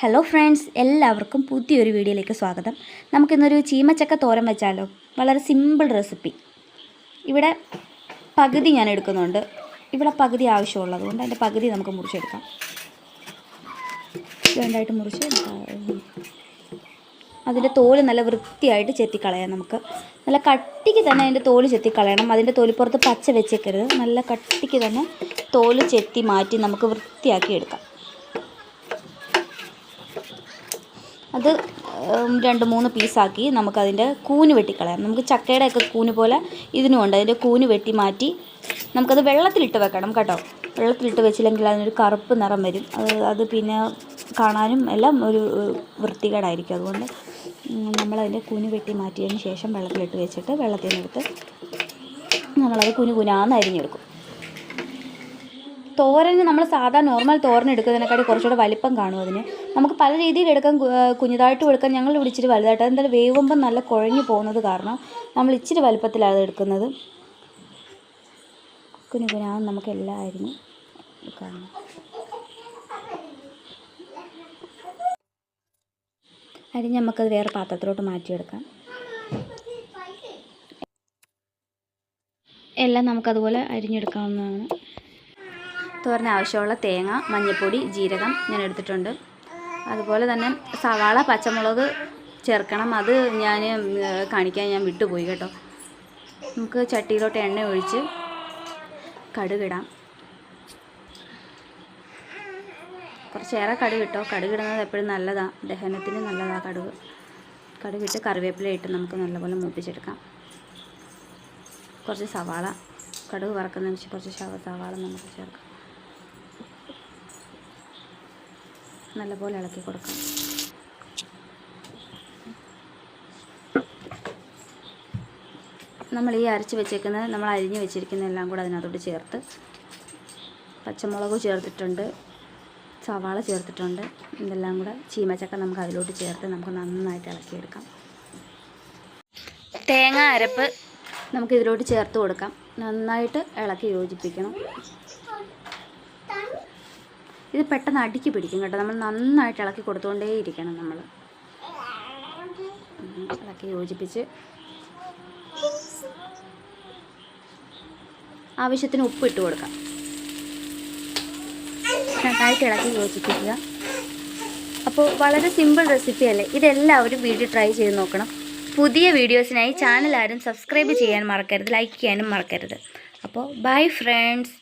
Hello friends എല്ലാവർക്കും പുതിയൊരു വീഡിയോയിലേക്ക് സ്വാഗതം. നമുക്കിന്നൊരു ചീമച്ചക്ക തോരൻ വെച്ചാലോ? വളരെ സിമ്പിൾ റെസിപ്പി ഇവിടെ പകുതി ഞാൻ എടുക്കുന്നുണ്ട്. ഇവിടെ പകുതി ആവശ്യമുള്ളത് കൊണ്ട് അതിന്റെ പകുതി നമുക്ക് മുറിച്ചെടുക്കാം. രണ്ടായിട്ട് മുറിച്ച് അതിന്റെ തോൽ നല്ല വൃത്തിയായിട്ട് ചെത്തിക്കളയാം നമുക്ക്. നല്ല കട്ടിക്ക് തന്നെ അതിന്റെ തോൽ ചെത്തിക്കളയണം. അതിന്റെ തൊലിപ്പുറത്ത് പച്ച വെച്ചേക്കരുത്. നല്ല കട്ടിക്ക് തന്നെ തോൽ ചെത്തി മാറ്റി നമുക്ക് വൃത്തിയാക്കി എടുക്കാം. അത് രണ്ട് മൂന്ന് പീസാക്കി നമുക്കതിന്റെ കൂന് വെട്ടിക്കളയാം. നമുക്ക് ചക്കയുടെ ഒക്കെ കൂന് പോലെ ഇതിനുമുണ്ട് അതിന്റെ കൂന് വെട്ടി മാറ്റി നമുക്കത് വെള്ളത്തിലിട്ട് വെക്കണം കേട്ടോ. വെള്ളത്തിലിട്ട് വെച്ചില്ലെങ്കിൽ അതിനൊരു കറുപ്പ് നിറം വരും. അത് പിന്നെ കാണാനും എല്ലാം ഒരു വൃത്തികേടായിരിക്കും. അതുകൊണ്ട് നമ്മളതിന്റെ കൂന് വെട്ടി മാറ്റിയതിന് ശേഷം വെള്ളത്തിലിട്ട് വെച്ചിട്ട് വെള്ളത്തിൽ നിന്നെടുത്ത് നമ്മളത് കുനു കുനാന്ന് അരിഞ്ഞെടുക്കും. തോരന് നമ്മൾ സാധാ നോർമൽ തോരൻ എടുക്കുന്നതിനെക്കാട്ടി കുറച്ചുകൂടെ വലിപ്പം കാണും അതിന്. നമുക്ക് പല രീതിയിൽ എടുക്കാം കുഞ്ഞിതായിട്ടും എടുക്കാം. ഞങ്ങൾ ഇവിടെ ഇച്ചിരി വലുതായിട്ട്. എന്തായാലും വേവുമ്പം നല്ല കുഴഞ്ഞു പോകുന്നത് കാരണം നമ്മൾ ഇച്ചിരി വലുപ്പത്തിലാണ് എടുക്കുന്നത്. കുഞ്ഞു കുഞ്ഞാന്ന് നമുക്ക് എല്ലാം അരിഞ്ഞ് നമുക്കത് വേറെ പാത്രത്തിലോട്ട് മാറ്റിയെടുക്കാം. എല്ലാം നമുക്കതുപോലെ അരിഞ്ഞെടുക്കാവുന്നതാണ്. തോരന് ആവശ്യമുള്ള തേങ്ങ മഞ്ഞൾപ്പൊടി ജീരകം ഞാൻ എടുത്തിട്ടുണ്ട്. അതുപോലെ തന്നെ സവാള പച്ചമുളക് ചേർക്കണം. അത് ഞാൻ കാണിക്കാൻ ഞാൻ വിട്ടുപോയി കേട്ടോ. നമുക്ക് ചട്ടിയിലോട്ട് എണ്ണ ഒഴിച്ച് കടുകിടാം. കുറച്ചേറെ കടുക് ഇട്ടോ. കടുക് ഇടുന്നത് എപ്പോഴും നല്ലതാണ് ദഹനത്തിന് നല്ലതാണ് കടുക്. കടുകിട്ട് കറിവേപ്പില ഇട്ട് നമുക്ക് നല്ലപോലെ മൂപ്പിച്ചെടുക്കാം. കുറച്ച് സവാള. കടുക് വറക്കുന്നതിന് കുറച്ച് സവാള നമുക്ക് ചേർക്കാം. നല്ലപോലെ ഇളക്കി കൊടുക്കാം. നമ്മൾ ഈ അരച്ച് വെച്ചേക്കുന്നത് നമ്മൾ അരിഞ്ഞ് വെച്ചിരിക്കുന്ന എല്ലാം കൂടെ അതിനകത്തോട്ട് ചേർത്ത് പച്ചമുളക് ചേർത്തിട്ടുണ്ട് സവാള ചേർത്തിട്ടുണ്ട് ഇതെല്ലാം കൂടെ ചീമച്ചക്ക നമുക്ക് അതിലോട്ട് ചേർത്ത് നമുക്ക് നന്നായിട്ട് ഇളക്കിയെടുക്കാം. തേങ്ങ അരപ്പ് നമുക്ക് ഇതിലോട്ട് ചേർത്ത് കൊടുക്കാം. നന്നായിട്ട് ഇളക്കി യോജിപ്പിക്കണം. ഇത് പെട്ടെന്ന് അടുക്കി പിടിക്കും കേട്ടോ. നമ്മൾ നന്നായിട്ട് ഇളക്കി കൊടുത്തുകൊണ്ടേയിരിക്കണം നമ്മൾ ഇളക്കി യോജിപ്പിച്ച്. ആവശ്യത്തിന് ഉപ്പ് ഇട്ട് കൊടുക്കാം. നന്നായിട്ട് ഇളക്കി യോജിപ്പിക്കുക. അപ്പോൾ വളരെ സിമ്പിൾ റെസിപ്പി അല്ലേ? ഇതെല്ലാവരും വീട്ടിൽ ട്രൈ ചെയ്ത് നോക്കണം. പുതിയ വീഡിയോസിനായി ചാനൽ ആരും സബ്സ്ക്രൈബ് ചെയ്യാൻ മറക്കരുത് ലൈക്ക് ചെയ്യാനും മറക്കരുത്. അപ്പോൾ ബൈ ഫ്രണ്ട്സ്